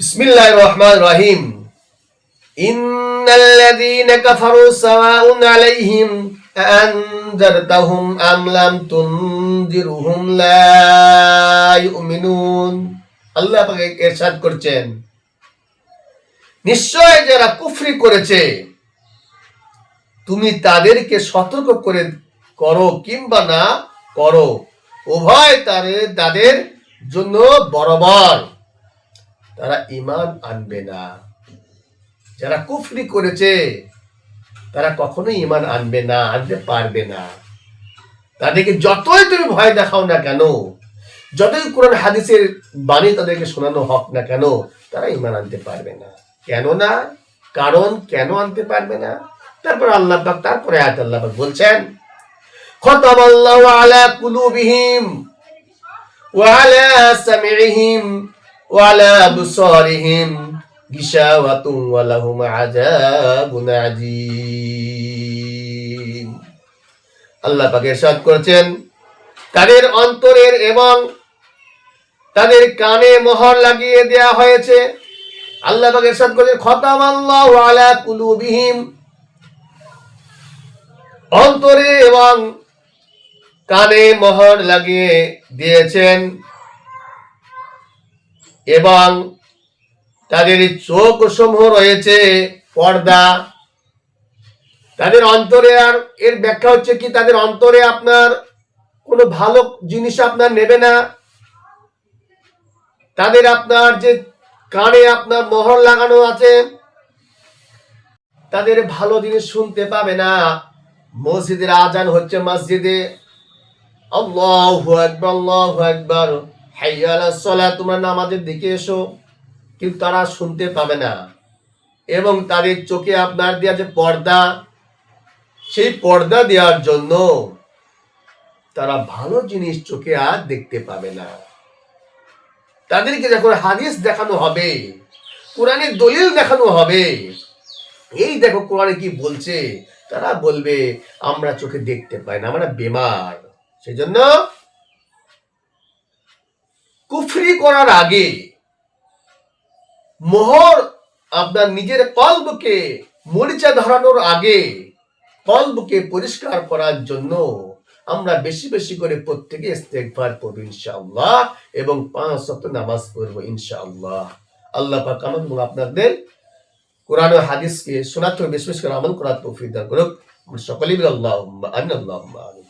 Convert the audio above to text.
بسم الله الرحمن الرحيم إن الذين كفروا سواء عليهم أأنذرتهم أم لم تنذرهم لا يؤمنون আল্লাহ পাকে এরশাদ করছেন নিশ্চয় যারা কুফরি করেছে তুমি তাদেরকে সতর্ক করে করো কিংবা না করো উভয় তাদের তাদের জন্য বরাবর তারা ইমান আনবে না। যারা কুফরি করেছে, তারা কখনোই ইমান আনবে না, আনতে পারবে না। তাদেরকে যতই তুমি ভয় দেখাও না কেন, যতই কোরআন হাদিসের বাণী তাদেরকে শোনানো হোক না কেন, তারা ইমান আনতে পারবে না। কেন না কারণ কেন আনতে পারবে না? তারপর আল্লাহ তারপরে আয়াত আল্লাহ বলছেন, খতাবাল্লাহু আলা কুলুবিহিম ওয়া আলা সামিইহিম তাদের অন্তরের এবং তাদের কানে মোহর লাগিয়ে দেয়া হয়েছে। আল্লাহ পাক ইরশাদ করেছেন, খতামাল্লাহু কুলুবিহিম। অন্তরে এবং কানে মোহর লাগিয়ে দিয়েছেন। এবং তাদের চোখ সমূহ রয়েছে পর্দা। তাদের অন্তরে আর এর ব্যাখ্যা হচ্ছে কি, তাদের অন্তরে আপনার কোনো ভালো জিনিস আপনার নেবে না। তাদের আপনার যে কানে আপনার মোহর লাগানো আছে, তাদের ভালো জিনিস শুনতে পাবে না। মসজিদের আজান হচ্ছে মসজিদে। আল্লাহু আকবার আল্লাহু আকবার। তোমরা নামাজের দিকে এসো। কিন্তু তারা শুনতে পাবে না। এবং তাদের চোখে আপনার দেওয়া যে পর্দা, সেই পর্দা দেওয়ার জন্য তারা ভালো জিনিস চোখে আর দেখতে পাবে না। তাদেরকে যখন হাদিস দেখানো হবে, কোরআনের দলিল দেখানো হবে, এই দেখো কোরআনে কি বলছে, তারা বলবে, আমরা চোখে দেখতে পাই না, আমরা বেমার। সেজন্য কুফরি করার আগে মোহর আপনার নিজের কল্বকে মরিচা ধরানোর আগে কল্বকে পরিষ্কার করার জন্য আমরা বেশি বেশি করে প্রত্যেকে ইস্তেগফার পড়ব ইনশাআল্লাহ এবং পাঁচ সপ্তাহ নামাজ পড়ব ইনশাআল্লাহ। আল্লাহ পাক আমাদের এবং আপনাদের কোরআন ও হাদিসকে শোনাতে বেশি বেশি করে আমল করার তৌফিক দান করুক। আমরা সকলেই আল্লাহ আল্লাহ